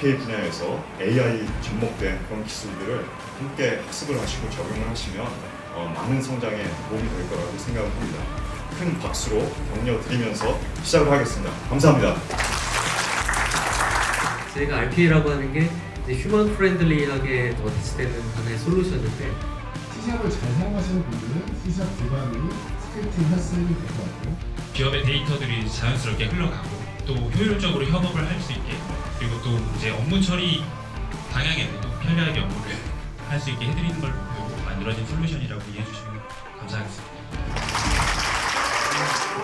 RPA 분야에서 AI 접목된 그런 기술들을 함께 학습을 하시고 적용을 하시면 어, 많은 성장에 도움이 될 거라고 생각을 합니다. 큰 박수로 격려 드리면서 시작을 하겠습니다. 감사합니다. 저희가 RPA라고 하는 게 이제 휴먼 프렌들리하게 어티스되는 하나의 솔루션인데 C샵을 잘 사용하시는 분들은 C샵 기반으로 스크립팅 했으면 될것 같고요. 기업의 데이터들이 자연스럽게 흘러가고 또 효율적으로 협업을 할 수 있게 그리고 또 이제 업무 처리 방향에도 편리하게 업무를 할 수 있게 해드리는 걸 목표로 만들어진 솔루션이라고 이해해 주시면 감사하겠습니다.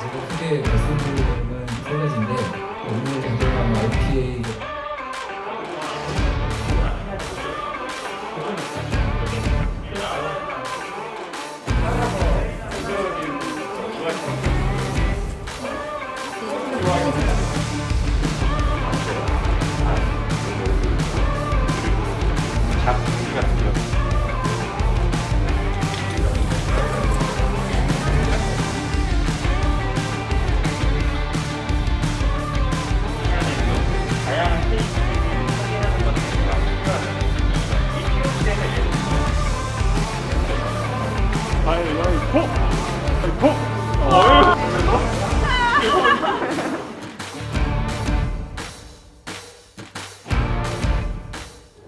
제가 크게 말씀드리는 잡기같은요 Oh! 아이고.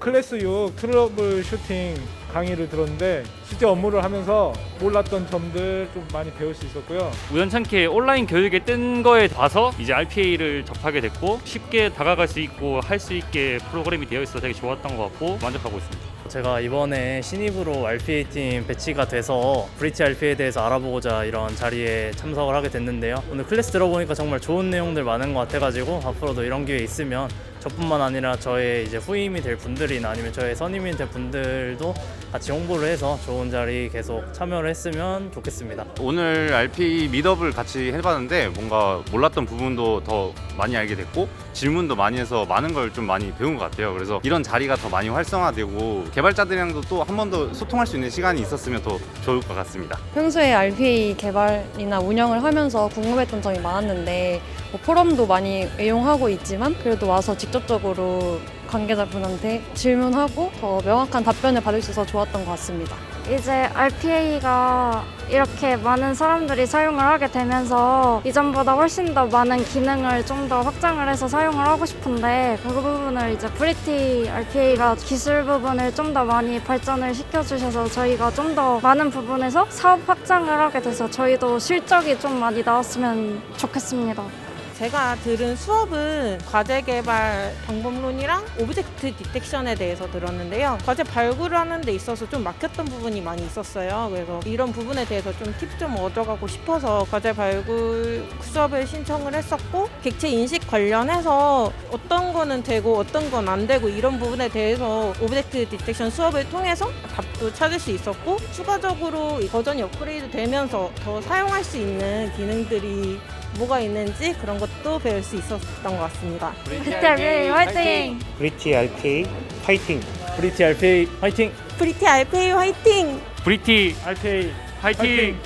클래스 6 트러블 슈팅 강의를 들었는데 실제 업무를 하면서 몰랐던 점들 좀 많이 배울 수 있었고요. 우연찮게 온라인 교육에 뜬 거에 봐서 이제 RPA를 접하게 됐고 쉽게 다가갈 수 있고 할 수 있게 프로그램이 되어 있어 되게 좋았던 것 같고 만족하고 있습니다. 제가 이번에 신입으로 RPA 팀 배치가 돼서 브리티 RPA에 대해서 알아보고자 이런 자리에 참석을 하게 됐는데요. 오늘 클래스 들어보니까 정말 좋은 내용들 많은 것 같아가지고 앞으로도 이런 기회 있으면 저뿐만 아니라 저의 이제 후임이 될 분들이나 아니면 저의 선임이 될 분들도 같이 홍보를 해서 좋은 자리 계속 참여를 했으면 좋겠습니다. 오늘 RP 미더블 같이 해봤는데 뭔가 몰랐던 부분도 더 많이 알게 됐고 질문도 많이 해서 많은 걸 좀 많이 배운 것 같아요. 그래서 이런 자리가 더 많이 활성화되고 개발자들이랑도 또 한 번 더 소통할 수 있는 시간이 있었으면 더 좋을 것 같습니다. 평소에 RPA 개발이나 운영을 하면서 궁금했던 점이 많았는데 뭐 포럼도 많이 이용하고 있지만 그래도 와서 직접적으로 관계자분한테 질문하고 더 명확한 답변을 받을 수 있어서 좋았던 것 같습니다. 이제 RPA가 이렇게 많은 사람들이 사용을 하게 되면서 이전보다 훨씬 더 많은 기능을 좀 더 확장을 해서 사용을 하고 싶은데 그 부분을 이제 브리티 RPA가 기술 부분을 좀 더 많이 발전을 시켜주셔서 저희가 좀 더 많은 부분에서 사업 확장을 하게 돼서 저희도 실적이 좀 많이 나왔으면 좋겠습니다. 제가 들은 수업은 과제 개발 방법론이랑 오브젝트 디텍션에 대해서 들었는데요. 과제 발굴을 하는 데 있어서 좀 막혔던 부분이 많이 있었어요. 그래서 이런 부분에 대해서 좀 팁 좀 얻어가고 싶어서 과제 발굴 수업을 신청을 했었고 객체 인식 관련해서 어떤 거는 되고 어떤 건 안 되고 이런 부분에 대해서 오브젝트 디텍션 수업을 통해서 답도 찾을 수 있었고 추가적으로 이 버전이 업그레이드 되면서 더 사용할 수 있는 기능들이 뭐가 있는지 그런 것도 배울 수 있었던 것 같습니다. 브리티 RPA 화이팅! 브리티 RPA 파이팅! 브리티 RPA 파이팅! 브리티 RPA 화이팅! 브리티 RPA 화이팅!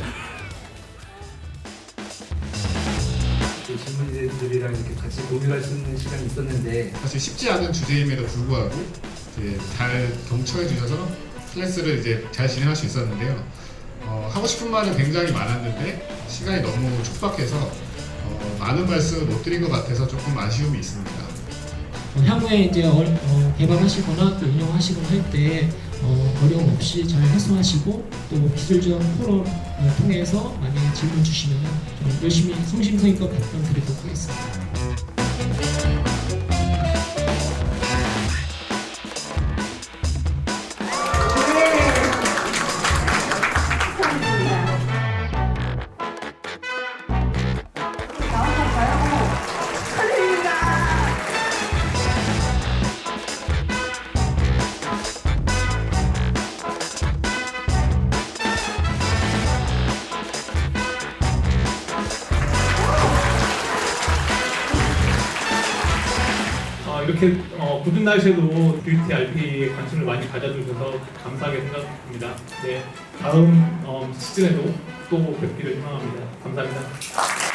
그 질문들이랑 이렇게 같이 공유할 수 있는 시간이 있었는데 사실 쉽지 않은 주제임에도 불구하고 이제 잘 경청해 주셔서 클래스를 이제 잘 진행할 수 있었는데요. 어, 하고 싶은 말은 굉장히 많았는데 시간이 너무 촉박해서 어, 많은 말씀을 못 드린 것 같아서 조금 아쉬움이 있습니다. 향후에 이제 어, 어, 개발하시거나 또 운영하시거나 할때 어, 어려움 없이 잘 해소하시고 또 기술적 포럼을 통해서 많이 질문 주시면 좀 열심히 성심성의껏 답변 드리도록 하겠습니다. 어, 이렇게 어, 굳은 날씨에도 뷰티 RPA에 관심을 많이 가져주셔서 감사하게 생각합니다. 네, 다음 어, 시즌에도 또 뵙기를 희망합니다. 감사합니다.